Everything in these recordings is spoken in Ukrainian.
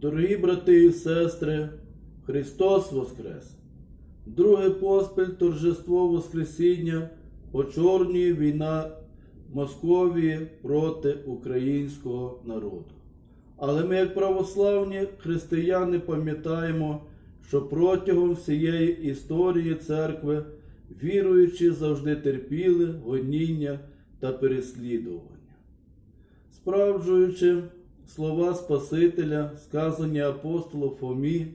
Дорогі брати і сестри, Христос Воскрес! Друге поспіль торжество Воскресіння очорнює війна Московії проти українського народу. Але ми, як православні християни, пам'ятаємо, що протягом всієї історії церкви віруючі завжди терпіли гоніння та переслідування справджуючи слова Спасителя, сказані апостолу Фомі,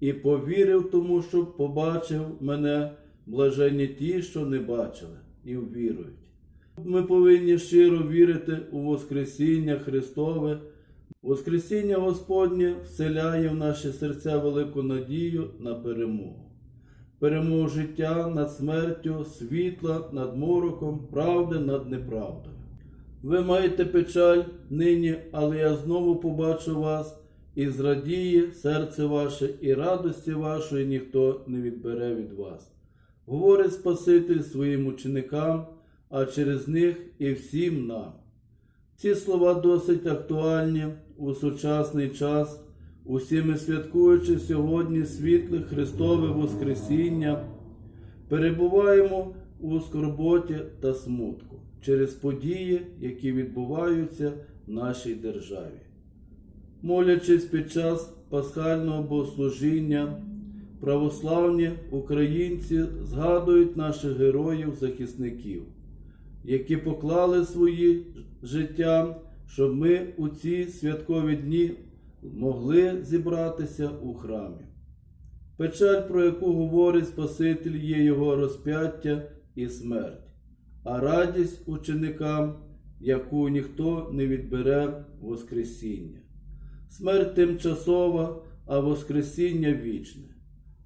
і повірив тому, що побачив мене блаженні ті, що не бачили, і ввірують. Ми повинні щиро вірити у Воскресіння Христове. Воскресіння Господнє вселяє в наші серця велику надію на перемогу. Перемогу життя над смертю, світла над мороком, правди над неправдою. Ви маєте печаль нині, але я знову побачу вас, і зрадіє серце ваше, і радості вашої ніхто не відбере від вас. Говорить Спаситель своїм ученикам, а через них і всім нам. Ці слова досить актуальні у сучасний час, усі ми святкуючи сьогодні світле Христове Воскресіння, перебуваємо у скорботі та смутку через події, які відбуваються в нашій державі. Молячись під час пасхального богослужіння, православні українці згадують наших героїв-захисників, які поклали свої життя, щоб ми у ці святкові дні могли зібратися у храмі. Печаль, про яку говорить Спаситель, є його розп'яття і смерть, а радість ученикам, яку ніхто не відбере Воскресіння. Смерть тимчасова, а Воскресіння вічне.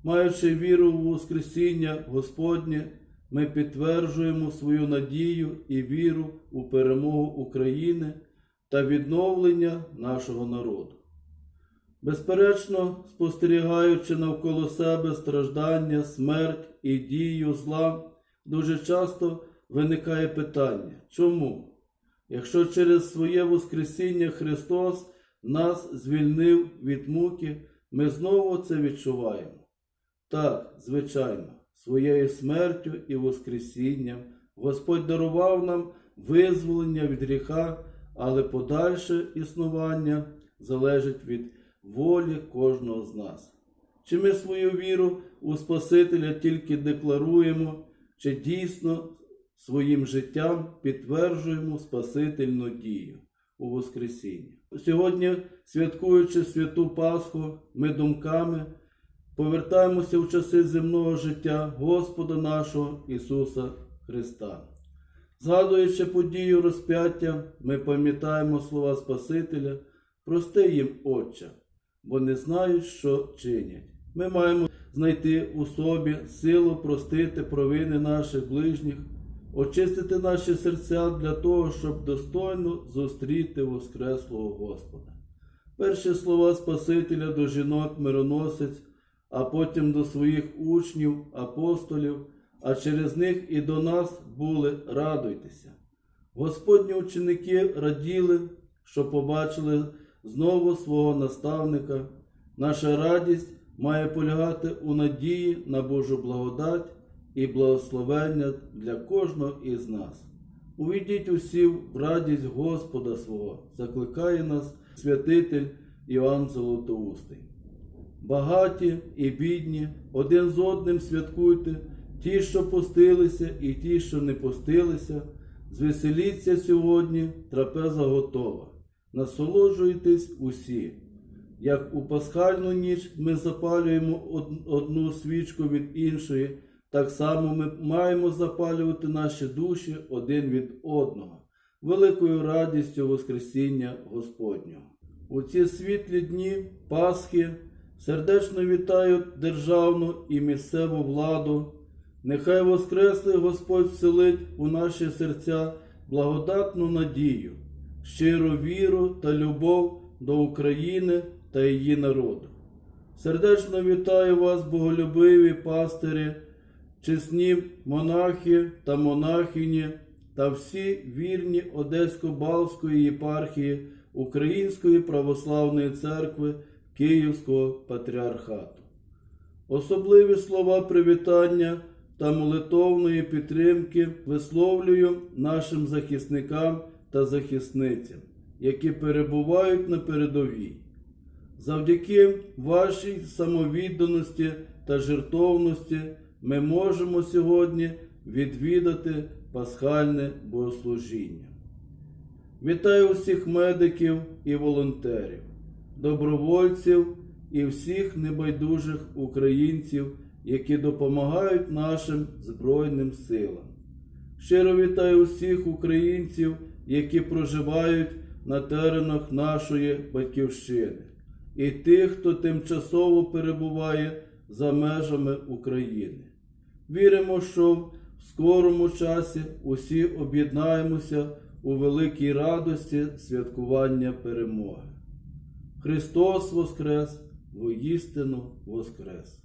Маючи віру в Воскресіння Господнє, ми підтверджуємо свою надію і віру у перемогу України та відновлення нашого народу. Безперечно, спостерігаючи навколо себе страждання, смерть і дію зла, дуже часто виникає питання, чому? Якщо через своє Воскресіння Христос нас звільнив від муки, ми знову це відчуваємо. Так, звичайно, своєю смертю і Воскресінням Господь дарував нам визволення від гріха, але подальше існування залежить від волі кожного з нас. Чи ми свою віру у Спасителя тільки декларуємо, чи дійсно своїм життям підтверджуємо Спасительну дію у Воскресіння. Сьогодні, святкуючи святу Пасху, ми думками повертаємося в часи земного життя Господа нашого Ісуса Христа. Згадуючи подію розп'яття, ми пам'ятаємо слова Спасителя, прости їм, Отче, бо не знають, що чинять. Ми маємо знайти у собі силу простити провини наших ближніх, очистити наші серця для того, щоб достойно зустріти Воскреслого Господа. Перші слова Спасителя до жінок мироносець, а потім до своїх учнів, апостолів, а через них і до нас були радуйтеся. Господні ученики раділи, що побачили знову свого наставника. Наша радість має полягати у надії на Божу благодать і благословення для кожного із нас. Увійдіть усі в радість Господа свого, закликає нас святитель Іоанн Золотоустий. Багаті і бідні, один з одним святкуйте, ті, що постилися, і ті, що не постилися, звеселіться сьогодні, трапеза готова. Насолоджуйтесь усі. Як у пасхальну ніч ми запалюємо одну свічку від іншої, так само ми маємо запалювати наші душі один від одного, великою радістю Воскресіння Господнього. У ці світлі дні Пасхи сердечно вітаю державну і місцеву владу. Нехай Воскреслий Господь вселить у наші серця благодатну надію, щиру віру та любов до України та її народу. Сердечно вітаю вас, боголюбиві пастирі, чесні монахи та монахині та всі вірні Одесько-Балської єпархії Української православної церкви Київського патріархату. Особливі слова привітання та молитовної підтримки висловлюю нашим захисникам та захисницям, які перебувають на передовій. Завдяки вашій самовідданості та жертовності ми можемо сьогодні відвідати пасхальне богослужіння. Вітаю всіх медиків і волонтерів, добровольців і всіх небайдужих українців, які допомагають нашим Збройним силам. Щиро вітаю всіх українців, які проживають на теренах нашої батьківщини, і тих, хто тимчасово перебуває за межами України. Віримо, що в скорому часі усі об'єднаємося у великій радості святкування перемоги. Христос Воскрес, воістину Воскрес!